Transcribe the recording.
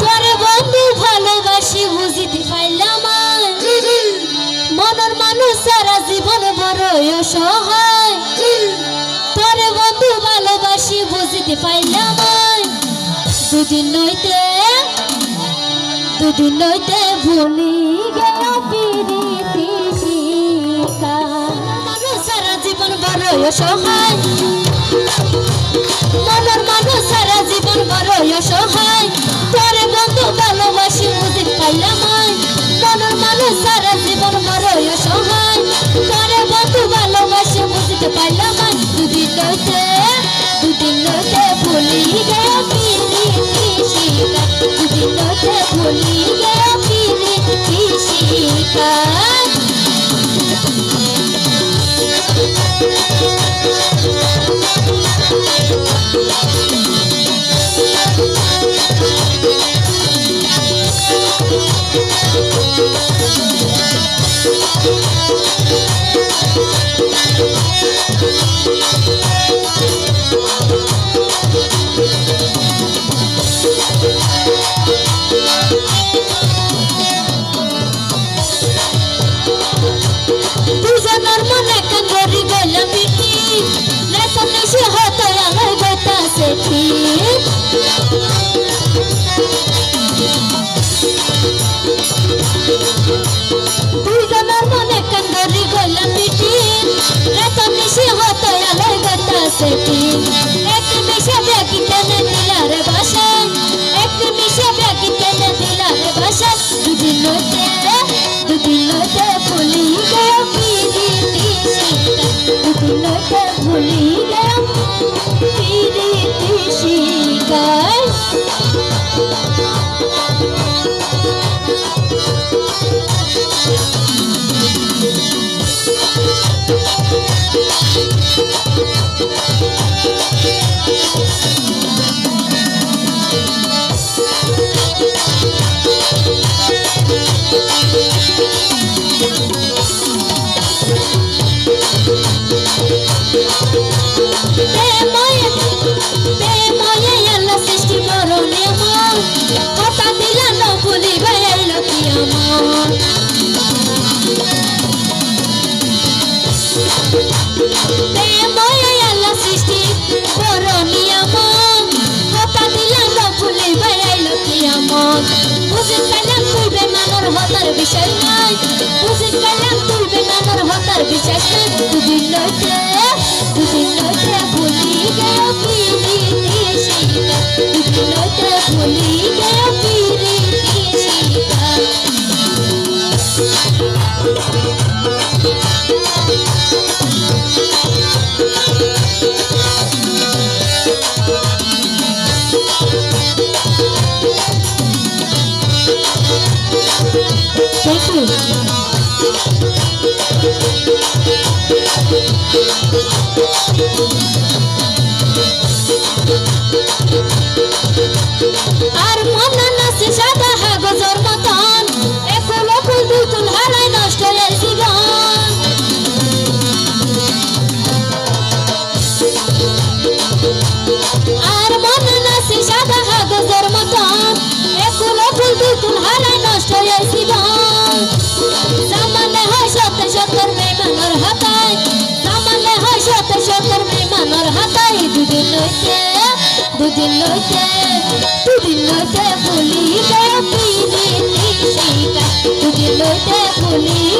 তোরে বন্ধু ভালোবাসি, বুঝিতে পাইলাম মনের মানুষ সারা জীবন বড় অসহায় তোরে বন্ধু ভালোবাসি, বুঝিতে পাইলাম দুদিন নইতে দুদিন নইতে ভুলি গেল পিরিতি সারা জীবন বড় অসহায় মনের জীবন বড় অসহায়। তোরে বন্ধু ভালোবাসি বুঝিতে পাইলাম। মনের মানুষ সারা জীবন বড় অসহায়। তোরে বন্ধু ভালোবাসি বুঝিতে পাইলাম দুদিন নইতে দুদিন নইতে ভুলি গেল পিরিতি শিকা দুদিন নইতে ভুলি গেল পিরিতি শিকা নিশে হতো আমার গোটা সেটি দুজনের মনে কাঙ্গরি গলা পিটি নিশে হতো আমার গোটা সেটি এক নিশে ব্যাগি টেনে দিলারে বাসা। এক নিশে ব্যাগি টেনে দিলারে বাসা। দুদিন দুদিন ভুলি গেল ভুলি শিকা হতার বিষয় নাই বুঝি পেলাম তুই বেমানোর হতার বিষয় নাই দুদিন লইতে দুদিন লইতে ভুলি গেল পিরিতি শিকা দুদিন লইতে ভুলি গেল পিরিতি শিকা Thank আর মনে নাচে সাদা হাগজর মতন একুলো ফুল দুতুল হারায় নষ্ট এর জীবন। আর মনে নাচে সাদা হাগজর মতন একুলো ফুল দুতুল হারায় নষ্ট এর জীবন। দুদিন লইতে দুদিন লইতে দুদিন লইতে ভুলি গেল পিরিতি নিশিকা দুদিন ভুলি